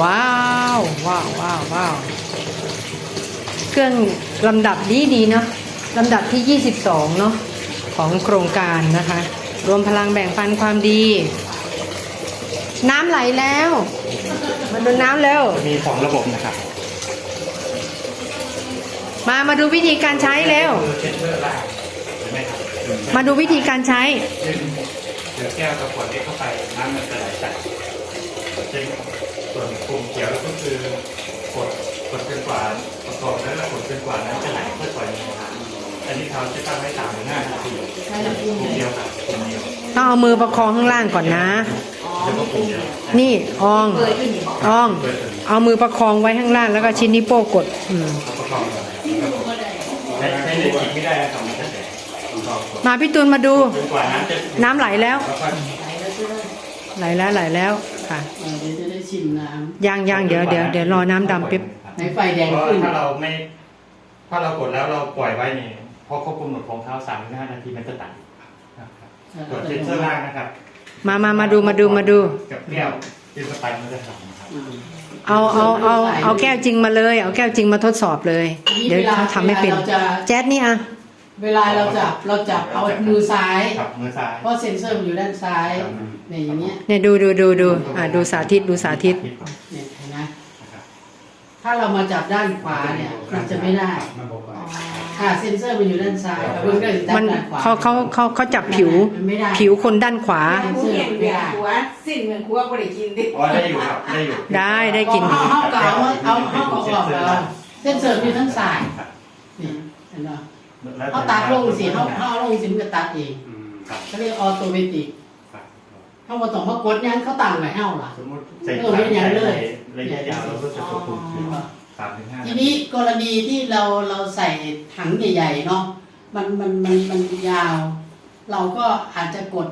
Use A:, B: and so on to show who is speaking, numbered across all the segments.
A: ว้าวว้าวว้าวว้าวเครื่องลำดับดีดีๆเนาะลำดับที่ 22 เนาะของโครงการนะคะ รวมพลังแบ่งปันความดี น้ำไหลแล้ว มาดูน้ำแล้ว
B: มีสองระบบนะครับ
A: มามาดูวิธีการใช้แล้ว
B: เช็ดเลือดล่างเห็นไหมครับ
A: มาดูวิธีการใช้
B: ดึงเดี๋ยวแก้วกับขวดนี้เข้าไปน้ำมันจะไหลใส่ เป็นส่วนปุ่มเขียวก็คือกดกดจนกว่าประกอบแล้วกดจนกว่าน้ำจะไหลค่อยปล่อยลงมาอันนี้เขาจะตั้งไว้สามถึงห้านาทีปุ่มเดียวครับปุ่มเดียว
A: ต้องเอามือประคองข้างล่างก่อนนะ
B: เดี๋ยวก็ปุ่มเดียว
A: นี่อองออง เอามือประคองไว้ข้างล่างแล้วก็ชิ้นนิ้วโป้งกดอืม
B: เขาประกอบกันครับผมใช้ใช้เล็กไม่ได้นะครับมันจะแตกประกอบกด
A: มาพี่ตูนมาดู
B: จนกว่าน้ำจะ
A: น้ำไหลแล้ว
B: แล้วก็
A: ไหลแล้ว ไหลแล้ว ค่ะ
C: เออเดี๋ยวจะได้ชิมน้
A: ยังยังเดี๋ยวเดี๋ยวเดี๋ยวรอน้ำดำปิ๊บำ
C: ให้ไฟแดง
B: เพราะ
C: ขึ้น
B: ถ้าเราไม่ ถ้าเรากดแล้วเราปล่อยไว้นี่พอครบกำหนดของเท้าสามถึงห้านาทีมันจะตัดนะครับกดเซ็นเซอร์ล่างนะครับ
A: มามามาดูมาดูมาดู
B: กับแก้วที่สไปร์มันจะสั่นะครับ
C: อืม
A: เอาเอาเอาเอาแก้วจริงมาเลย เอาแก้วจริงมาทดสอบเลย เดี๋ยวเขาทำไม่เป็น
C: วลาเราจะ
A: แจ๊ดนี่อะ
C: เวลาเราจับเราจับเอามือซ้าย
B: กับมือซ้าย
C: เพราะเซ็นเซอร์มันอยู่ด้านซ้ายเนี่ยอย่างเงี้ย
A: เนี่ยดูดูดูดูอะดูสาธิตดูสาธิต
C: เนี่ยเห็นไหมถ้าเรามาจับด้านขวาเนี่ยมันจะไม่ได้ค่ะเซ็นเซอร์มันอยู่ด้านซ้ายเอาเพิ่งได้ด้า
A: มัน
C: นขวา
A: เขาเขาเขาเขาจับผิว
C: มันไม่ได้
A: ผิวคนด้านขวา
D: ผู้เห็นเวียนหัวสิ้นเหมือนครัวก็ได้กินดิ
B: อ๋อได้อยู่ครับได้อยู่
A: ได้ได้กิน
C: เอาเอาเก่าเอาเอาเอาออกแล้วเส้นเสริมอยู่ทั้งสายนี่เห็นไหม เขาตัดลงสิเขาเขาเอาลงสิมันก็ตัดเอง
B: อืมครับ
C: เขาเรียกออโตเมติก
B: ครับ
C: เขามาต้องมากดยันเขาตั้งไว้เฮ้าล่ะ
B: สมมติใส่ตังใส่ระยะยาวเราก็จะควบคุมสามถึงห้า
C: ทีนี้กรณีที่เราเราใส่ถังใหญ่ๆเนาะมันมันมันมันยาว เราก็อาจจะกด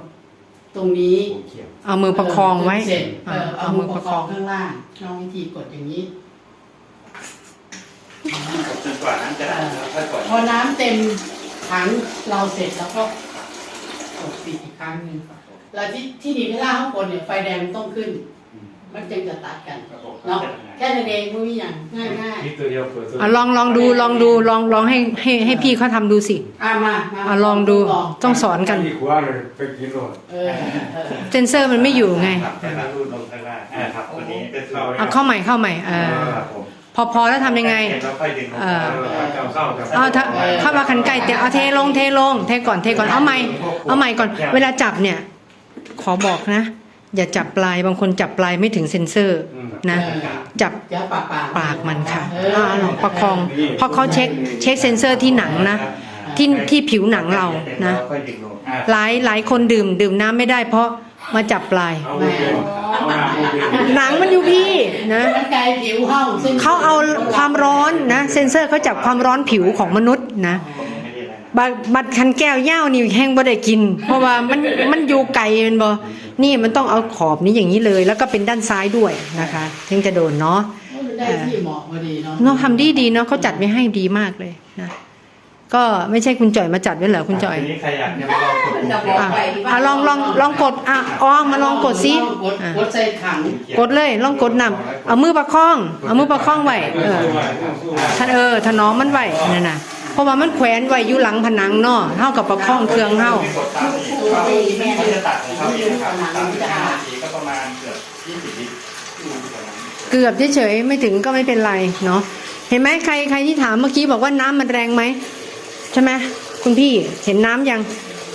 C: ตรงนี้
B: ปุ่มเขียว
A: เอามือประคองไว้
C: เสร็จเอ
A: อะ
C: อเอามือประคองข้างล่างลองวิธีกดอย่างนี้
B: กดจนกว่าน้ำจะไหลแล้วค่อยปล่อย
C: พอน้ำเต็มถังเราเสร็จแล้วก็กดปิดอีกครั้งหนึ่งแล้วที่ที่ดีเวลาข้างบนเนี่ยไฟแดงมันต้องขึ้น มันจึงจะตัดกัน
B: ระบบ
C: เนาะแค่นั้นเองไม่มีอย่างง่ายง่าย
B: นี่ตัวเดียวเปิดตัว
A: อะลองลองดูลองดูลองลองให้ให้ให้พี่เขาทำดูสิ
C: ๆอะมามา
A: อะลองดูต้องสอนกัน
E: ที่ขวาเลยไปกินโลด
C: เออเออ
A: เซนเซอร์มันไม่อยู่ไง
B: ครับแล้วก็รูดลงข้างล่างอ่าครับตัวนี้ก็คือ
A: เอาเข้าใหม่เข้าใหม่เออ
B: ครับผม
A: พ อพอแล้วทำยังไง
B: แล้วค่อยดึงลง
A: เออ
E: เจ้าเข้ากับ
A: เอาถ้าเข้ามาขันไก่เตะเอาเทลงเทลงเทก่อนเทก่อนเอาใหม่เอาใหม่ก่อน เวลาจับเนี่ย ขอบอกนะ อย่าจับปลายบางคนจับปลายไม่ถึงเซนเซอร์นะ จับ
C: จะปากปาก
A: ปากมันค่ะ
C: เออ
A: อ่าลองประคองเพราะเขาเช็คเช็คเซนเซอร์ที่หนังนะ ที่ที่ผิวหนังเรานะ
B: ค่อยดึงลงอ่า
A: หลายหลายคนดื่มดื่มน้ำไม่ได้เพราะมาจับปลาย
E: เอาเดียวเอาหน้าเดียว
A: หนังมันอยู่พี่นะ
C: มันไกลผิวเห้าซึ่ง
A: เขาเอาความร้อนนะเซนเซอร์เขาจับความร้อนผิวของมนุษย์นะ
B: ไม่ได้อะไรนะ
A: บัดบัดคันแก้วย่าวนี่แห้งบ่ได้กิน เพราะว่ามันมันอยู่ไกลแมันบ่นี่มันต้องเอาขอบนี้อย่างนี้เลย แล้วก็เป็นด้านซ้ายด้วยนะคะ ถึงจะโดนเนาะ
C: มันได้ที่เหมาะพอดีเนาะ
A: เนาะทำดีดีๆเนาะเขาจัดไว้ให้ดีมากเลยนะ ก็ไม่ใช่คุณจ่อยมาจัดไว้เหรอคุณจ่อย
B: ทีนี้ใครอยากจะมาลองกดปุ่มเขียว
A: อะอะลองลองลองกดอะอองมาลองกดสิ
C: กด
A: อะ
C: กดใส่ถัง
A: กดเลยลองกดนำเอามือประคองเอามือประคองไว้เออท่านเออถนอมมันไว้นั่นน่ะเพราะว่ามันแขวนไว้อยู่หลังผนังเนาะเท่ากับประคองเครื่องเฮา
B: ที่กดตามนี้เขาจะตัดของเขาเองนะครับตามที่ห้านาทีก็ประมาณเกือบยี่สิบลิตร
A: เกือบเฉยๆไม่ถึงก็ไม่เป็นไรเนาะเห็นไหมใครใครที่ถามเมื่อกี้บอกว่าน้ำมันแรงไหม ใช่ไหมคุณพี่เห็นน้ำยัง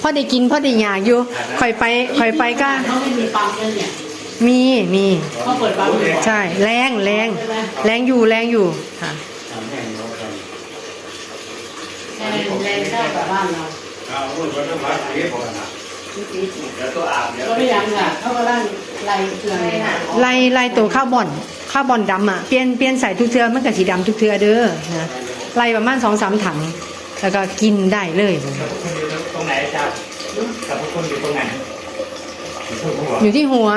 A: พ่อได้กินพ่อได้อยากอยู่คอยไปคอยไปก็
C: เขาไม่มีปั๊มเลยเนี่ย
A: มีมี
C: เขาเปิดปั๊มอยู่
A: ใช่แรงแรง
C: ใช่ไหม
A: แรงอยู่แรงอยู่ค่ะ
C: แรงแรงเท่ากับบ้านเรา
E: เอาเมื่อวันนั้นมาเสียก่อนนะ
B: เดี๋ยวตัวอาบเดี๋ยว
C: ก็ไม่ยังค่ะเขาก็ร่างไรเกลือเลยนะ
A: ไล่ไล่ตัวข้าวบอนข้าวบอนดำอะเปลี่ยนเปลี่ยนใส่ทุกเทือมันก็สีดำทุกเทือเด้อนะไล่ประมาณสองสามถัง แล้วก็กินได้เลย
B: กับพวกคุณอยู่ตรงไหนอาจารย์กับพวกคุณอยู่ตรงไหนอยู่ตรงหัว
A: อยู่ที่หัว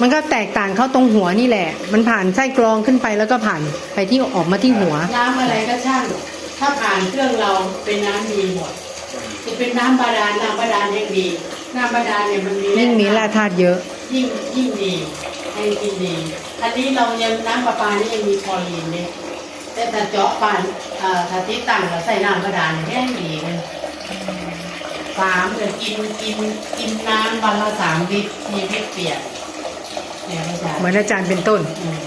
A: มันก็แตกต่างเข้าตรงหัวนี่แหละ มันผ่านไส้กรองขึ้นไปแล้วก็ผ่านไปที่ออกมาที่หัว
C: น้ำอะไรก็ช่าง ถ้าผ่านเครื่องเราเป็นน้ำดีหมดจะเป็นน้ำบาดาลน้ำบาดาลยังดี น้ำบาดาลเนี่ยมันมี
A: ยิ่งมีแร่ธาตุเยอะ
C: ยิ่งยิ่งดีเพให้กินดี อันนี้เรายังน้ำประปานี่ยังมีคลอรีนเลย แต่ถ้าเจาะปานเอ่อถ้าที่ตั้งเราใส่น้ำกระดานแห้งดีเลยสามเดี๋ยวกินกินกินน้ำวันละสามลิตรมีลิตรเปียกเนี่ยพระอาจารย์
A: เหมือนอาจารย์เป็นต้น
C: อืม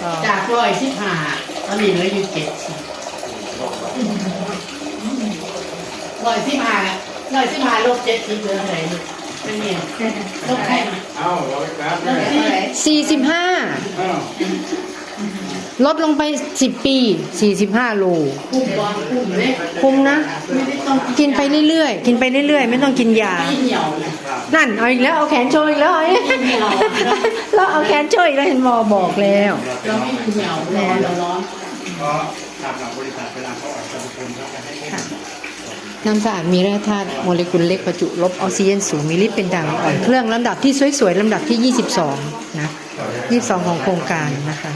A: ก็
C: จากร้อยสิบห้าตอนนี้เหลืออยู่เจ็ดสิบร้อยสิบห้าร้อยสิบห้าลบเจ็ดสิบเหลือเท่าไหร่ลูก เป็นไงลบแค่ไหน
E: เอ้าเราไปกราฟ
C: ลบ
E: เลย
C: สี่
A: 45
E: เอ้า
A: ลดลงไป10ปี45โล
C: คุ้มบอลคุ้มเลย
A: คุ้มนะ
C: ไม่ได้ต้อง
A: กินไปเรื่อยๆ กินไปเรื่อยๆ ไม่ต้องกินยา
C: ไม่เหี่ยวนะ
A: นั่นเอาอีกแล้วเอาแขนโชว์อีกแล้วไอ้
C: ไม่เหี่ยว
A: แล้วเอาแขนโชว์อีกแล้วเห็นหมอบอกแล้ว
C: เราไม่เหี่ยวร้อนเราร้อน
B: เพราะทางหลังบริษัทเวลาเขาออกสรรพคุณเขาจะให้พวก
A: น้ำสะอาดมีแร่ธาตุโมเลกุลเล็กประจุลบออกซิเจนสูงมีฤทธิ์เป็นด่างอ่อนเครื่องลำดับที่สวยๆลำดับที่ 22 นะ 22 ของโครงการนะคะ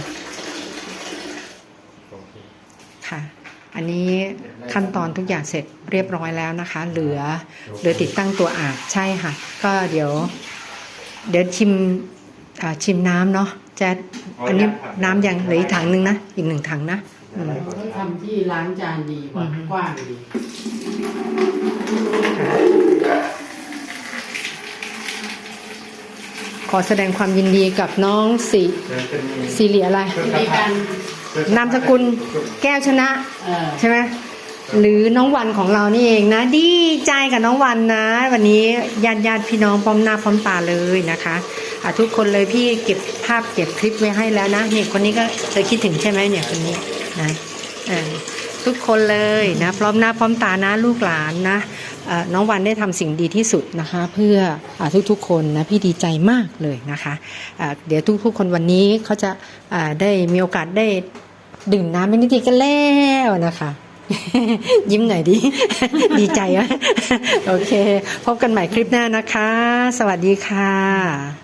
A: ค่ะ อันนี้ขั้นตอนทุกอย่างเสร็จเรียบร้อยแล้วนะคะ เหลือเหลือติดตั้งตัวอาบใช่ค่ะ ก็เดี๋ยว เดี๋ยวชิมอ่าชิมน้ำเนาะแจ๊ดอันนี้น้ำยังเหลืออีกถังหนึงนะ อีกหนึ่งถังนะอืม
C: เขาทำที่ล้างจานดีกว่า
A: อือฮึ
C: กว้างดี
A: ขอแสดงความยินดีกับน้องสิ
B: เดี๋ยวจะมี
A: สิริอะไร
C: ที่มีการ
A: นามสกุลแก้วชนะ
C: เออ
A: ใช่ไหมหรือน้องวันของเรานี่เองนะ ดีใจกับน้องวันนะ วันนี้ญาติญาติพี่น้องพร้อมหน้าพร้อมตาเลยนะคะอะทุกคนเลยพี่เก็บภาพเก็บคลิปไว้ให้แล้วนะนี่คนนี้ก็เธอคิดถึงใช่ไหมเนี่ยคนนี้นะเออ ทุกคนเลยนะพร้อมหน้าพร้อมตานะลูกหลานนะน้องวันได้ทำสิ่งดีที่สุดนะคะ เพื่ออทุกๆคนนะพี่ดีใจมากเลยนะคะะเดี๋ยวทุกๆคนวันนี้เขาจะได้มีโอกาสได้ดื่มน้ำเป็นนิติกันแล้วนะคะยิ้มหน่อยดิดีใจวะโอเค พบกันใหม่คลิปหน้านะคะ สวัสดีค่ะ